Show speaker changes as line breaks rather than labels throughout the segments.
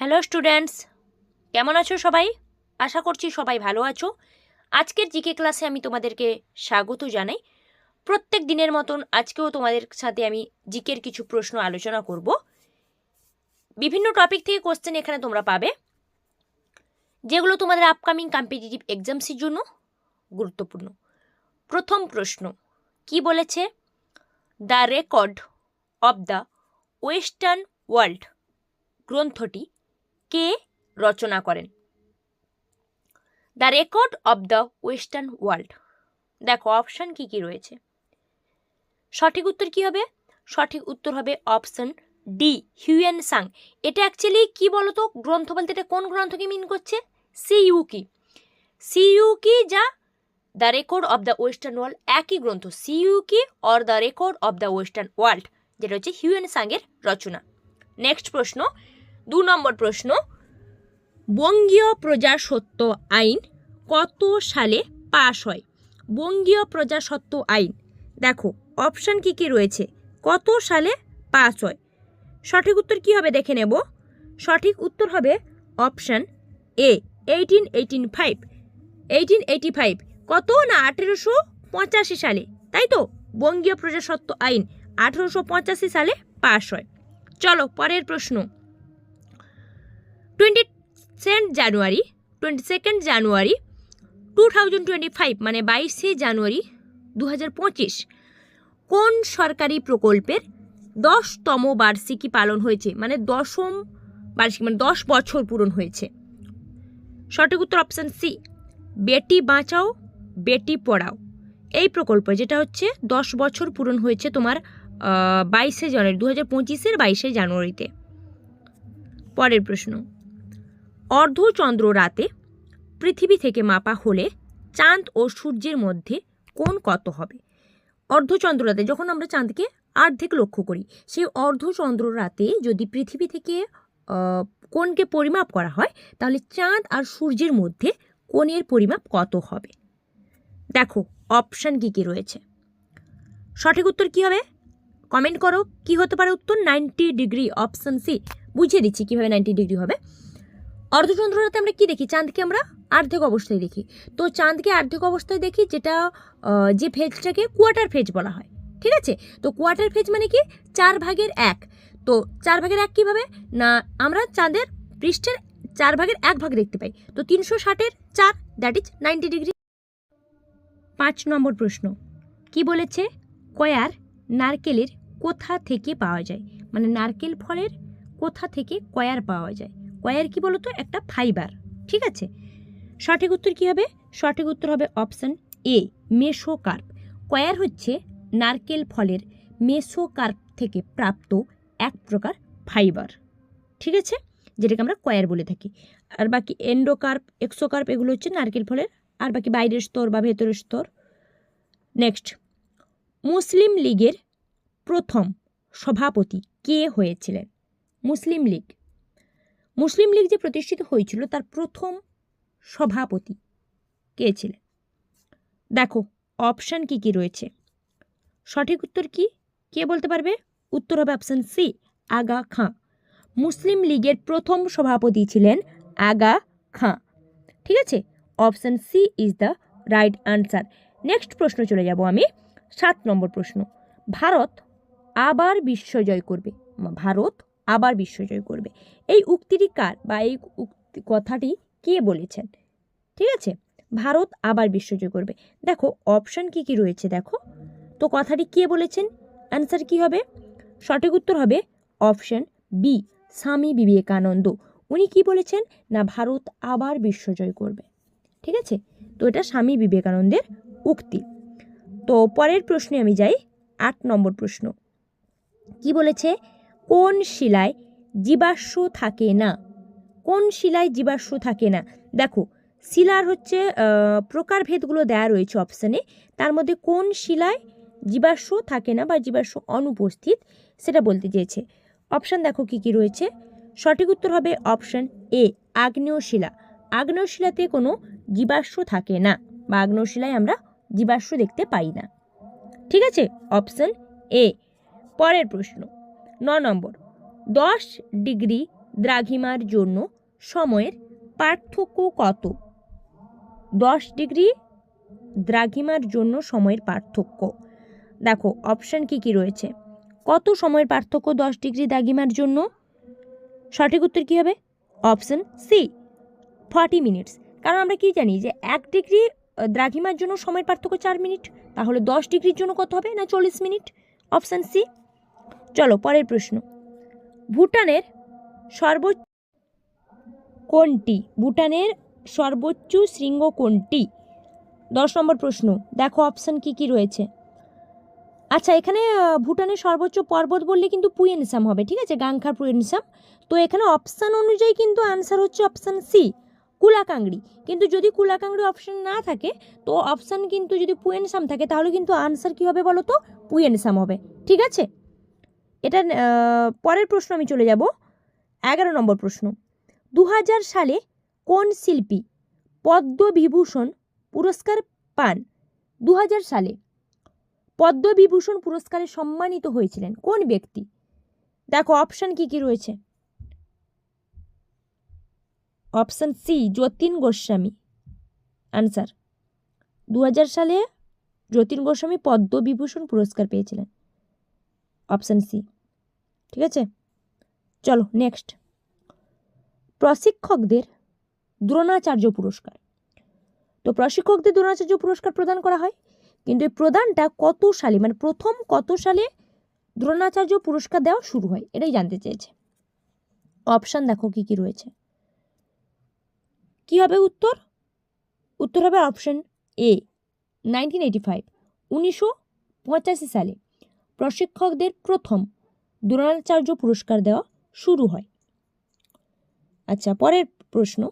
Hello students, কেমন আছো সবাই? আশা করছি সবাই ভালো আছো। আজকের জিকে ক্লাসে আমি তোমাদেরকে স্বাগত জানাই। প্রত্যেক দিনের মতন আজকেও তোমাদের সাথে আমি জিকের কিছু প্রশ্ন আলোচনা করব। বিভিন্ন টপিক থেকে কোশ্চেন এখানে তোমরা পাবে, যেগুলো তোমাদের আপকামিং কম্পিটিটিভ এক্সামসের জন্য গুরুত্বপূর্ণ। প্রথম প্রশ্ন, কি বলেছে? The record of the western world গ্রন্থটি কে রচনা করেন? The record of the western world দেখো অপশান কি কি রয়েছে? সঠিক উত্তর কি হবে? সঠিক উত্তর হবে অপশন ডি হিউয়েন সাং এটা অ্যাকচুয়ালি কি বলতো? গ্রন্থ বলতে এটা কোন গ্রন্থকে মিন করছে? সিইউ কি সিইউ কি যা the record of the western world একই গ্রন্থ। Si Yu Ki or the record of the western world যেটা হচ্ছে হিউয়েন সাংয়ের রচনা। নেক্সট প্রশ্ন দু নম্বর প্রশ্ন, বঙ্গীয় প্রজাসত্ব আইন কত সালে পাশ হয়? বঙ্গীয় প্রজাসত্ব আইন, দেখো অপশান কি কি রয়েছে? কত সালে পাস হয়? সঠিক উত্তর কি হবে দেখে নেব। সঠিক উত্তর হবে option A eighteen eighteen five eighteen eighty five কত না আঠেরোশো পঁচাশি সালে? তাই তো, বঙ্গীয় প্রজাসত্ব আইন আঠেরোশো পঁচাশি সালে পাশ হয়। চলো, পরের প্রশ্ন। Twenty second January twenty second January two thousand twenty five মানে বাইশে জানুয়ারি দু হাজার পঁচিশ, কোন সরকারি প্রকল্পের দশতম বার্ষিকী পালন হয়েছে? মানে দশম বার্ষিকী মানে দশ বছর পূরণ হয়েছে। সঠিক উত্তর অপশান সি বেটি বাঁচাও, বেটি পড়াও। এই প্রকল্প যেটা হচ্ছে, দশ বছর পূরণ হয়েছে তোমার বাইশে জানুয়ারি দু হাজার পঁচিশের বাইশে জানুয়ারিতে পরের প্রশ্ন। অর্ধচন্দ্র রাতে পৃথিবী থেকে মাপা হলে চাঁদ ও সূর্যের মধ্যে কোন কত হবে? অর্ধচন্দ্র রাতে, যখন আমরা চাঁদকে অর্ধেক লক্ষ্য করি, সেই অর্ধচন্দ্র রাতে যদি পৃথিবী থেকে কোণকে পরিমাপ করা হয়, তাহলে চাঁদ আর সূর্যের মধ্যে কোণের পরিমাপ কত হবে? দেখো, অপশান কী কী রয়েছে। সঠিক উত্তর কি হবে? কমেন্ট করো, কি হতে পারে উত্তর? Ninety degree option C. বুঝিয়ে দিচ্ছি কীভাবে নাইনটি ডিগ্রি হবে। অর্ধচন্দ্ররাতে আমরা কি দেখি? চাঁদকে আমরা আর্ধেক অবস্থায় দেখি। তো চাঁদকে আর্ধেক অবস্থায় দেখি যেটা যে ফেজটাকে কোয়ার্টার ফেজ বলা হয়। ঠিক আছে? তো কোয়ার্টার ফেজ মানে কি? চার ভাগের এক। তো চার ভাগের এক কীভাবে? না, আমরা চাঁদের পৃষ্ঠের চার ভাগের এক ভাগ দেখতে পাই। তো তিনশো ষাটের চার দ্যাট ইজ নাইনটি ডিগ্রি পাঁচ নম্বর প্রশ্ন। কি বলেছে? কয়ার নারকেলের কোথা থেকে পাওয়া যায়? মানে নারকেল ফলের কোথা থেকে কয়ার পাওয়া যায়? কয়ার কি বলতো? একটা ফাইবার, ঠিক আছে? সঠিক উত্তর কি হবে? সঠিক উত্তর হবে অপশন এ, মেসোকার্প। কয়ার হচ্ছে নারকেল ফলের মেসোকার্প থেকে প্রাপ্ত এক প্রকার ফাইবার, ঠিক আছে? যেটাকে আমরা কয়ার বলে থাকি। আর বাকি এন্ডোকার্প, এক্সোকার্প, এগুলো হচ্ছে নারকেল ফলের। আর বাকি বাইরের স্তর বা ভেতরের স্তর। নেক্সট, মুসলিম লীগের প্রথম সভাপতি কে হয়েছিলেন? মুসলিম লীগ। মুসলিম লীগ যে প্রতিষ্ঠিত হয়েছিল, তার প্রথম সভাপতি কে ছিলেন? দেখো অপশান কি কি রয়েছে? সঠিক উত্তর কি? কে বলতে পারবে? উত্তর হবে অপশান সি আগা খাঁ। মুসলিম লীগের প্রথম সভাপতি ছিলেন আগা খাঁ। ঠিক আছে? Option C is the right answer next প্রশ্ন চলে যাব আমি। সাত নম্বর প্রশ্ন। ভারত আবার বিশ্বজয় করবে। ভারত আবার বিশ্বজয় করবে। এই উক্তিটি কার বা এই কথাটি কে বলেছেন? ঠিক আছে? ভারত আবার বিশ্বজয় করবে। দেখো অপশান কি কি রয়েছে দেখো। তো কথাটি কে বলেছেন? অ্যান্সার কি হবে? সঠিক উত্তর হবে অপশান বি স্বামী বিবেকানন্দ। উনি কি বলেছেন? না, ভারত আবার বিশ্বজয় করবে। ঠিক আছে? তো এটা স্বামী বিবেকানন্দের উক্তি। তো পরের প্রশ্নে আমি যাই। আট নম্বর প্রশ্ন। কি বলেছে? কোন শিলায় জীবাশ্ম থাকে না? কোন শিলায় জীবাশ্ম থাকে না? দেখো, শিলার হচ্ছে প্রকারভেদগুলো দেয়া রয়েছে অপশানে তার মধ্যে কোন শিলায় জীবাশ্ম থাকে না বা জীবাশ্ম অনুপস্থিত সেটা বলতে চেয়েছে। অপশান দেখো কি কি রয়েছে। সঠিক উত্তর হবে অপশান এ আগ্নেয় শিলা। আগ্নেয় শিলাতে কোনো জীবাশ্ম থাকে না বা আগ্নেয় শিলায় আমরা জীবাশ্ম দেখতে পাই না। ঠিক আছে? অপশান এ পরের প্রশ্ন। ন নম্বর। দশ ডিগ্রি দ্রাঘিমার জন্য সময়ের পার্থক্য কত? দশ ডিগ্রি দ্রাঘিমার জন্য সময়ের পার্থক্য। দেখো অপশান কি কি রয়েছে? কত সময়ের পার্থক্য দশ ডিগ্রি দ্রাঘিমার জন্য? সঠিক উত্তর কী হবে? অপশান সি ফর্টি মিনিটস কারণ আমরা কি জানি যে এক ডিগ্রি দ্রাঘিমার জন্য সময়ের পার্থক্য চার মিনিট তাহলে দশ ডিগ্রির জন্য কত হবে না চল্লিশ মিনিট অপশান সি চলো, পরের প্রশ্ন। ভুটানের সর্বোচ্চ কোনটি? ভুটানের সর্বোচ্চ শৃঙ্গ কোনটি? দশ নম্বর প্রশ্ন। দেখো অপশান কি কি রয়েছে। আচ্ছা এখানে ভুটানের সর্বোচ্চ পর্বত বললে কিন্তু পুয়েনসাম হবে, ঠিক আছে? গাংখার পুয়েনসাম। তো এখানে অপশান অনুযায়ী কিন্তু আনসার হচ্ছে অপশান সি কুলাকাংড়ি। কিন্তু যদি কুলাকাংড়ি অপশান না থাকে, তো অপশান কিন্তু যদি পুয়েনসাম থাকে, তাহলে কিন্তু আনসার কী হবে বলো তো? পুয়েনসাম হবে, ঠিক আছে? এটা পরের প্রশ্ন আমি চলে যাব। এগারো নম্বর প্রশ্ন। দু হাজার সালে কোন শিল্পী পদ্মবিভূষণ পুরস্কার পান? দু হাজার সালে পদ্মবিভূষণ পুরস্কারে সম্মানিত হয়েছিলেন কোন ব্যক্তি? দেখো অপশান কি কি রয়েছে? Option C Jatin Goswami. Answer দু হাজার সালে যতীন গোস্বামী পদ্মবিভূষণ পুরস্কার পেয়েছিলেন। অপশান সি ঠিক আছে? চলো নেক্সট প্রশিক্ষকদের দ্রোণাচার্য পুরস্কার। তো প্রশিক্ষকদের দ্রোণাচার্য পুরস্কার প্রদান করা হয়, কিন্তু এই প্রদানটা কত সালে মানে প্রথম কত সালে দ্রোণাচার্য পুরস্কার দেওয়া শুরু হয়, এটাই জানতে চেয়েছে। অপশান দেখো কি কি রয়েছে। কি হবে উত্তর? উত্তর হবে option A nineteen eighty five উনিশশো পঁচাশি সালে প্রশিক্ষকদের প্রথম দ্রোণাচার্য পুরস্কার দেওয়া শুরু হয়। আচ্ছা পরের প্রশ্ন।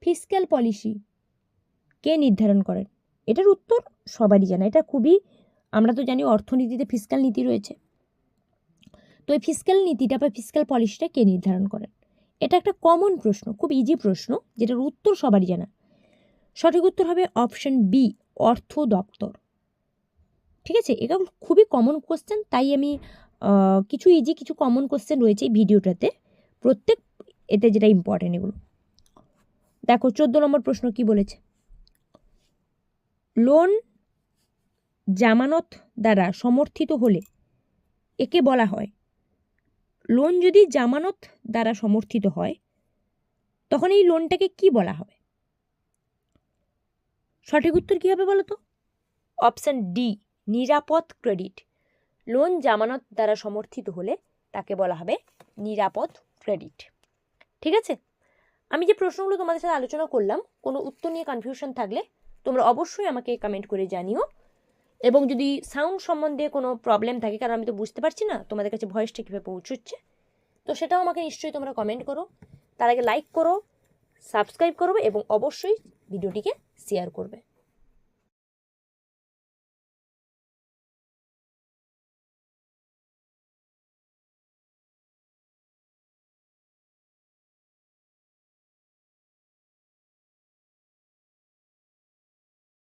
ফিসক্যাল পলিসি কে নির্ধারণ করেন? এটার উত্তর সবারই জানা। এটা খুবই, আমরা তো জানি অর্থনীতিতে ফিসক্যাল নীতি রয়েছে। তো এই ফিসক্যাল নীতিটা বা ফিসক্যাল পলিসিটা কে নির্ধারণ করেন? এটা একটা কমন প্রশ্ন, খুব ইজি প্রশ্ন, যেটার উত্তর সবারই জানা। সঠিক উত্তর হবে অপশন বি, অর্থ দপ্তর। ঠিক আছে? এটা খুবই কমন কোশ্চেন তাই আমি কিছু ইজি কিছু কমন কোশ্চেন রয়েছে এই ভিডিওটাতে, প্রত্যেক, এতে যেটা ইম্পর্টেন্ট এগুলো। দেখো, চোদ্দ নম্বর প্রশ্ন কি বলেছে? লোন জামানত দ্বারা সমর্থিত হলে একে বলা হয়, লোন যদি জামানত দ্বারা সমর্থিত হয়, তখন এই লোনটাকে কি বলা হবে? সঠিক উত্তর কী হবে বলো তো অপশান ডি। নিরাপদ ক্রেডিট। লোন জামানত দ্বারা সমর্থিত হলে তাকে বলা হবে নিরাপদ ক্রেডিট। ঠিক আছে? আমি যে প্রশ্নগুলো তোমাদের সাথে আলোচনা করলাম, কোনো উত্তর নিয়ে কনফিউশন থাকলে তোমরা অবশ্যই আমাকে কমেন্ট করে জানিও। এবং যদি সাউন্ড সম্বন্ধে কোনো প্রবলেম থাকে, কারণ আমি তো বুঝতে পারছি না তোমাদের কাছে ভয়েসটা কীভাবে পৌঁছচ্ছে, তো সেটাও আমাকে নিশ্চয়ই তোমরা কমেন্ট করো। তার আগে লাইক করো সাবস্ক্রাইব করবে এবং অবশ্যই ভিডিওটিকে শেয়ার করবে।